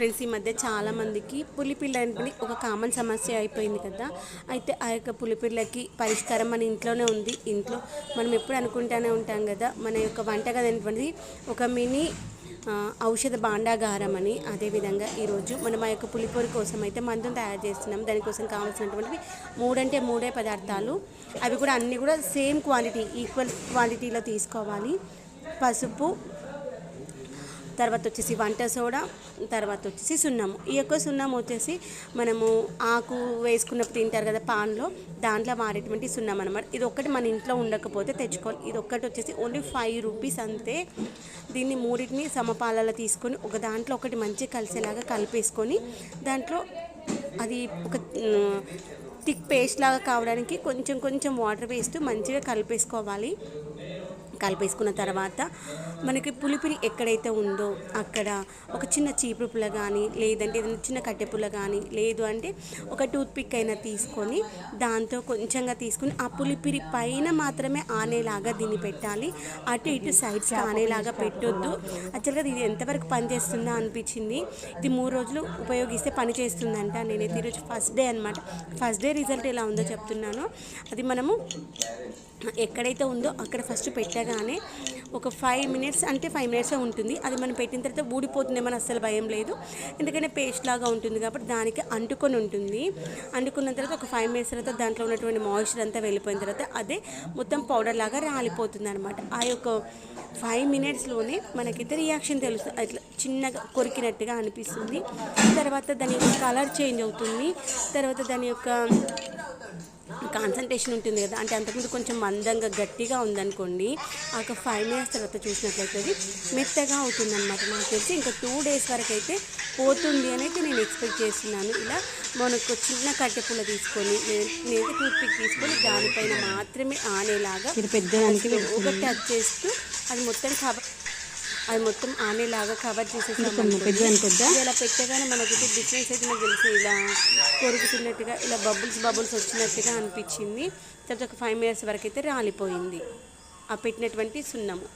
Friends ఈ మధ్య చాలామందికి పులిపిల్ల అనేది ఒక కామన్ సమస్య అయిపోయింది కదా. అయితే ఆ యొక్క పులిపిల్లకి పరిష్కారం మన ఇంట్లోనే ఉంది. ఇంట్లో మనం ఎప్పుడు అనుకుంటూనే ఉంటాం కదా మన యొక్క వంటగది అనేటువంటిది ఒక మినీ ఔషధ భాండాగారం అని. అదేవిధంగా ఈరోజు మనం ఆ యొక్క పులిపొరి కోసం అయితే మందును తయారు చేస్తున్నాం. దానికోసం కావాల్సినటువంటివి మూడంటే మూడే పదార్థాలు. అవి కూడా అన్నీ కూడా సేమ్ క్వాలిటీ ఈక్వల్ క్వాంటిటీలో తీసుకోవాలి. పసుపు తర్వాత వచ్చేసి వంట సోడా తర్వాత వచ్చేసి సున్నము. ఈ యొక్క సున్నం వచ్చేసి మనము ఆకు వేసుకున్నప్పుడు తింటారు కదా పాన్లో దాంట్లో మారేటువంటి సున్నం అనమాట ఇది ఒక్కటి మన ఇంట్లో ఉండకపోతే తెచ్చుకోవాలి. ఇది ఒక్కటి వచ్చేసి ఓన్లీ ఫైవ్ రూపీస్ అంతే. దీన్ని మూడింటిని సమపాలలో తీసుకొని ఒక దాంట్లో ఒకటి మంచిగా కలిసేలాగా కలిపేసుకొని దాంట్లో అది ఒక థిక్ పేస్ట్ లాగా కావడానికి కొంచెం కొంచెం వాటర్ వేస్తూ మంచిగా కలిపేసుకోవాలి. కలిపేసుకున్న తర్వాత మనకి పులిపిరి ఎక్కడైతే ఉందో అక్కడ ఒక చిన్న చీపురు పుల్ల కానీ లేదంటే ఏదైనా చిన్న కట్టె పుల్ల కానీ లేదు అంటే ఒక టూత్ పిక్ అయినా తీసుకొని దాంతో కొంచెంగా తీసుకొని ఆ పులిపిరి పైన మాత్రమే ఆనేలాగా దీన్ని పెట్టాలి. అటు ఇటు సైడ్స్ ఆనేలాగా పెట్టొద్దు. యాక్చువల్గా ఇది ఎంతవరకు పనిచేస్తుందో అనిపించింది. ఇది మూడు రోజులు ఉపయోగిస్తే పని చేస్తుందంట. నేనైతే ఈరోజు ఫస్ట్ డే అనమాట ఫస్ట్ డే రిజల్ట్ ఎలా ఉందో చెప్తున్నాను. అది మనము ఎక్కడైతే ఉందో అక్కడ ఫస్ట్ పెట్టగానే ఒక ఫైవ్ మినిట్స్ అంటే ఫైవ్ మినిట్సే ఉంటుంది. అది మనం పెట్టిన తర్వాత ఊడిపోతుందేమని అస్సలు భయం లేదు. ఎందుకంటే పేస్ట్ లాగా ఉంటుంది కాబట్టి దానికి అంటుకొని ఉంటుంది. అంటుకున్న తర్వాత ఒక ఫైవ్ మినిట్స్ తర్వాత దాంట్లో ఉన్నటువంటి మాయిశ్చర్ అంతా వెళ్ళిపోయిన తర్వాత అదే మొత్తం పౌడర్ లాగా రాలిపోతుంది అనమాట ఆ యొక్క ఫైవ్ మినిట్స్లోనే మనకైతే రియాక్షన్ తెలుస్తుంది. అట్లా చిన్నగా కొరికినట్టుగా అనిపిస్తుంది. తర్వాత దాని యొక్క కలర్ చేంజ్ అవుతుంది. తర్వాత దాని యొక్క కాన్సన్ట్రేషన్ ఉంటుంది కదా. అంటే అంతకుముందు కొంచెం మందంగా గట్టిగా ఉందనుకోండి ఆ ఒక ఫైవ్ మినిట్స్ తర్వాత చూసినట్లయితే అది మెత్తగా అవుతుంది అనమాట నాకు తెలిసి ఇంకా టూ డేస్ వరకు అయితే పోతుంది అని అయితే నేను ఎక్స్పెక్ట్ చేస్తున్నాను. ఇలా మనకు చిన్న కట్టెపుల్ల తీసుకొని నేను- నేనైతే టూత్ పిక్ తీసుకొని దానిపైన మాత్రమే ఆనేలాగా ఇది పెద్దదానికి ఒక టచ్ చేస్తూ అది మొత్తం కవర్ అది మొత్తం ఆనేలాగా కవర్ చేసేసాం పెద్దదానికి వద్దా ఇది ఇలా పెట్టగానే మనకైతే డిఫరెన్స్ అయితే నాకు తెలుసు ఇలా కొరుకుతున్నట్టుగా ఇలా బబుల్స్ బబుల్స్ వచ్చినట్టుగా అనిపించింది. తర్వాత ఒక ఫైవ్ మినిట్స్ వరకు అయితే రాలిపోయింది. ఆ పెట్టినటువంటి సున్నము.